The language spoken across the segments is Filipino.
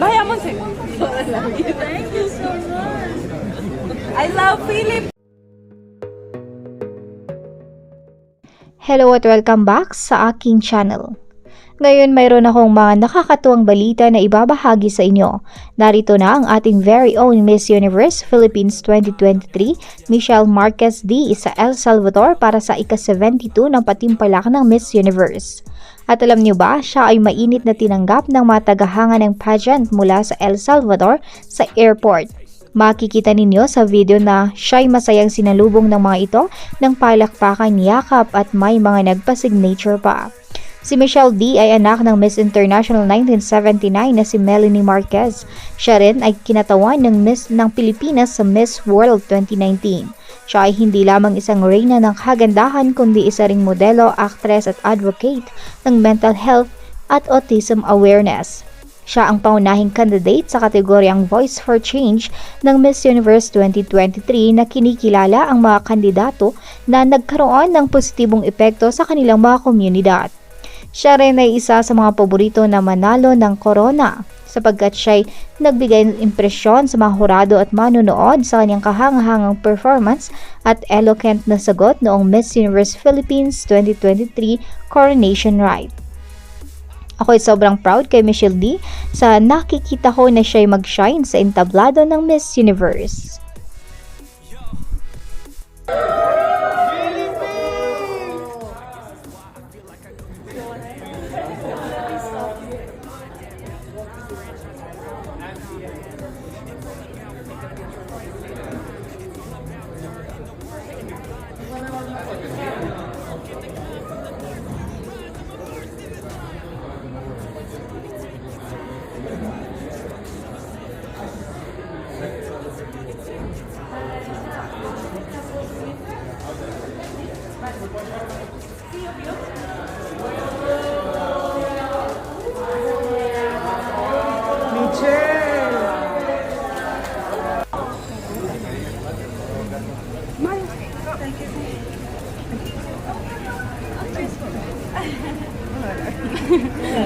Vayamos. Thank you so much. I love Philippines. Hello at welcome back sa aking channel. Ngayon mayroon akong mga nakakatuwang balita na ibabahagi sa inyo. Narito na ang ating very own Miss Universe Philippines 2023, Michelle Marquez D. sa El Salvador para sa ika-72 ng patimpalak ng Miss Universe. At alam niyo ba, siya ay mainit na tinanggap ng mga tagahanga ng pageant mula sa El Salvador sa airport. Makikita ninyo sa video na siya'y masayang sinalubong ng mga ito ng palakpakan, yakap at may mga nagpa-signature pa. Si Michelle D ay anak ng Miss International 1979 na si Melanie Marquez. Siya rin ay kinatawan ng Miss ng Pilipinas sa Miss World 2019. Siya ay hindi lamang isang reyna ng kagandahan kundi isa ring modelo, actress at advocate ng mental health at autism awareness. Siya ang paunahing candidate sa kategoryang Voice for Change ng Miss Universe 2023 na kinikilala ang mga kandidato na nagkaroon ng positibong epekto sa kanilang mga komunidad. Siya rin ay isa sa mga paborito na manalo ng corona sapagkat siya'y nagbigay ng impresyon sa mga hurado at manunood sa kanyang kahangahangang performance at eloquent na sagot noong Miss Universe Philippines 2023 Coronation Rite. Ako ay sobrang proud kay Michelle D sa nakikita ko na siya'y mag-shine sa entablado ng Miss Universe.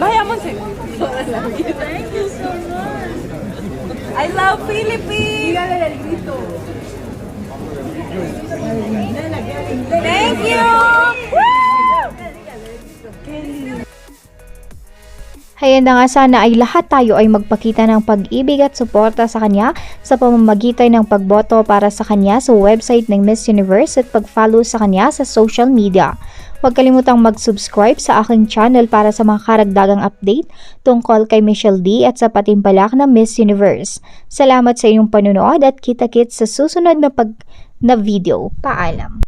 Vayamos. Thank you so much. I love Philippines. Thank Hayan na nga sana ay lahat tayo ay magpakita ng pag-ibig at suporta sa kanya sa pamamagitan ng pagboto para sa kanya sa website ng Miss Universe at pag-follow sa kanya sa social media. Huwag kalimutang mag-subscribe sa aking channel para sa mga karagdagang update tungkol kay Michelle D at sa patimpalak ng Miss Universe. Salamat sa inyong panunood at kita-kits sa susunod na pag na video. Paalam!